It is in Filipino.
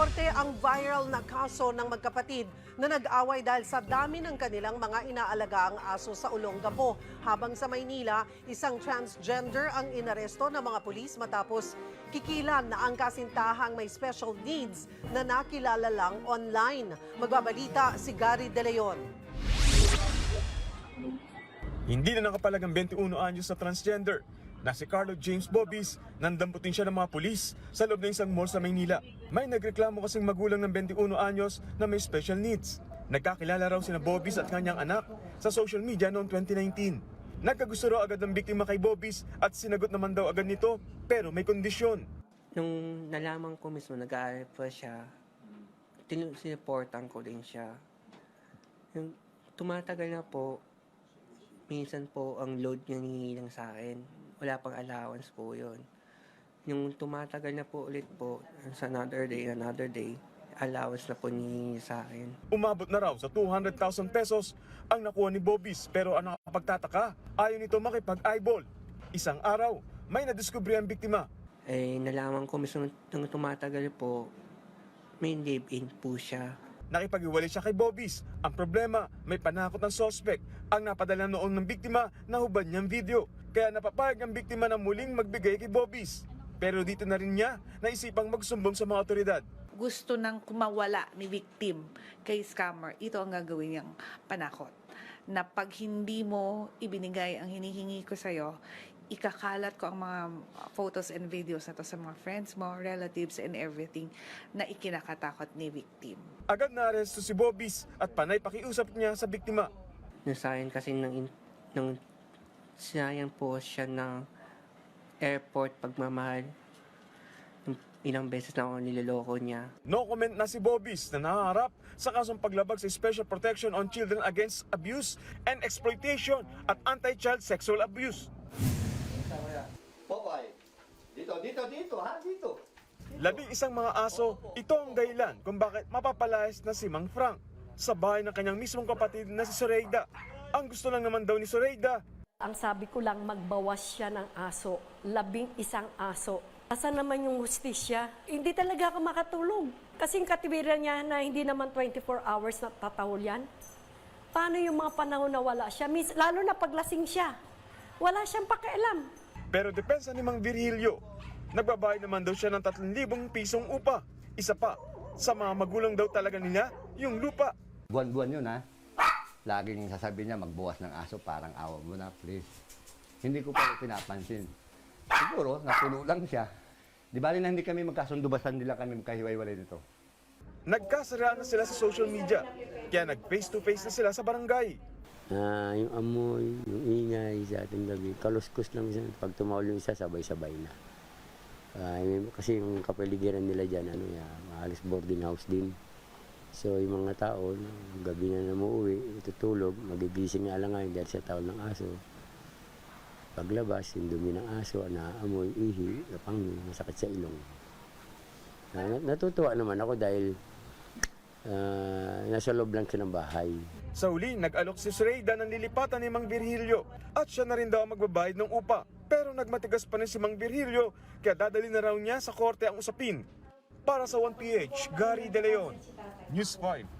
korte ang viral na kaso ng magkapatid na nag-away dahil sa dami ng kanilang mga inaalagaang aso sa Olongapo. Habang sa Maynila, isang transgender ang inaresto ng mga pulis matapos kikilan na ang kasintahang may special needs na nakilala lang online. Magbabalita si Gary De Leon. Hindi na nakapalagang 21 anyos sa transgender na si Carlo James Bobis nandamputin siya ng mga pulis sa loob ng isang mall sa Maynila. May nagreklamo kasing magulang ng 21 anyos na may special needs. Nagkakilala raw sina Bobis at kanyang anak sa social media noong 2019. Nagkagusto raw agad ng biktima kay Bobis at sinagot naman daw agad nito pero may kondisyon. Nung nalaman ko mismo, nag-aaral pa siya, sinuportan ko din siya. Yung tumatagal na po, minsan po ang load niya hinihilang sa akin. Wala pang allowance po yun. Yung tumatagal na po ulit po, sa another day, another day, allowance na po ni sa akin. Umabot na raw sa 200,000 pesos ang nakuha ni Bobis pero ang nakapagtataka, ayaw nito makipag-eyeball. Isang araw, may nadiskubre ang biktima Eh, nalaman ko mismo nung tumatagal po, may live-in po siya. Nakipag-iwalay siya kay Bobis. Ang problema, may panakot ng sospek ang napadala noon ng biktima na hubad niyang video. Kaya napapayag ang biktima na muling magbigay kay Bobis. Pero dito na rin niya naisipang magsumbong sa mga otoridad. gusto nang kumawala ni victim kay scammer, ito ang gagawin niyang panakot. Na pag hindi mo ibinigay ang hinihingi ko sa'yo, ikakalat ko ang mga photos and videos na to sa mga friends mo, relatives, and everything na ikinakatakot ni victim. Agad na aresto si Bobis at panay pakiusap niya sa biktima. Akin kasi nang, in- nang sinayang po siya ng airport pagmamahal. Ilang beses na ako niloloko niya. No comment na si Bobis na naharap sa kasong paglabag sa Special Protection on Children Against Abuse and Exploitation at Anti-Child Sexual Abuse. Popeye. Dito, dito, dito, ha? Dito. Labing isang mga aso, ito ang dahilan kung bakit mapapalayas na si Mang Frank sa bahay ng kanyang mismong kapatid na si Soreida. Ang gusto lang naman daw ni Soreida, Ang sabi ko lang, magbawas siya ng aso. Labing isang aso. Asa naman yung hustisya? Hindi talaga ako makatulog. Kasing katiwiran niya na hindi naman 24 hours na tatahol yan. Paano yung mga panahon na wala siya? Mis- lalo na paglasing siya. Wala siyang pakialam. pero depensa ni Mang Virgilio, nagbabayad naman daw siya ng 3,000 pisong upa. Isa pa, sa mga magulang daw talaga nila, yung lupa. Buwan-buwan yun, ha? Laging sasabihin niya, magbukas ng aso, parang awa mo na, please. Hindi ko pa pinapansin. Siguro, napuno lang siya. Di ba rin na hindi kami magkasundo, basta nila kami magkahiwa-hiwalay nito. Nagkasaraan na sila sa social media, kaya nag face to face na sila sa barangay. Ah, yung amoy, yung ingay sa ating gabi, kaluskos lang siya. Pag tumawal yung isa, sabay-sabay na. Ah, yung- kasi yung kapaligiran nila dyan, ano yan, halos boarding house din. So yung mga tao, no, gabi na namuuwi, tutulog, magigising nga lang ngayon dahil sa tawal ng aso. Paglabas, yung dumi ng aso, naamoy, ihi, kapangin, masakit sa ilong. Nat- natutuwa naman ako dahil ah, nasa loob lang siya ng bahay. Sa huli, nag-alok si Sreida ng lilipatan ni Mang Virgilio at siya na rin daw magbabayad ng upa. Pero nagmatigas pa rin si Mang Virgilio kaya dadali na raw niya sa korte ang usapin. Para sa 1PH, Gary De Leon, News 5.